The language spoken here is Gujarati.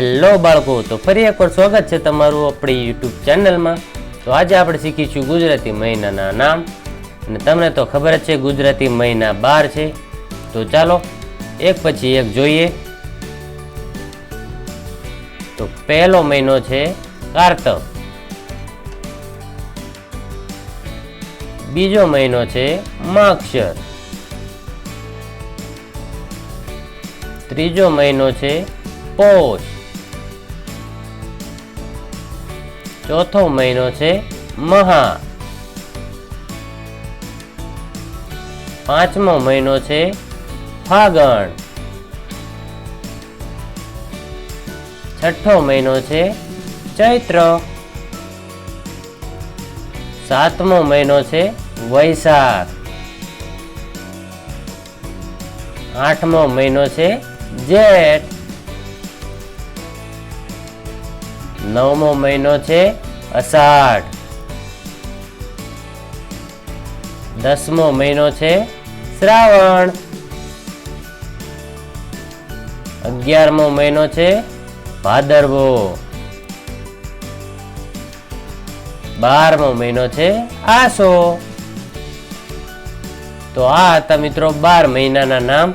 હેલો બાળકો, તો ફરી એકવાર સ્વાગત છે તમારું આપણી યુટ્યુબ ચેનલમાં. તો આજે આપણે શીખીશું ગુજરાતી મહિનાના નામ. અને તમને તો ખબર જ છે, ગુજરાતી મહિના બાર છે. તો ચાલો, એક પછી એક જોઈએ. તો પહેલો મહિનો છે કારતક. બીજો મહિનો છે માક્ષર ત્રીજો મહિનો છે પોષ. ચોથો મહિનો છે મહા. પાંચમો મહિનો છે ફાગણ. છઠ્ઠો મહિનો છે ચૈત્ર. સાતમો મહિનો છે વૈશાખ. આઠમો મહિનો છે જેઠ. નવમો મહિનો છે અષાઢ. દસમો મહિનો છે શ્રાવણ. અગિયારમો મહિનો છે ભાદરવો. બારમો મહિનો છે આસો. તો આ હતા મિત્રો બાર મહિનાના નામ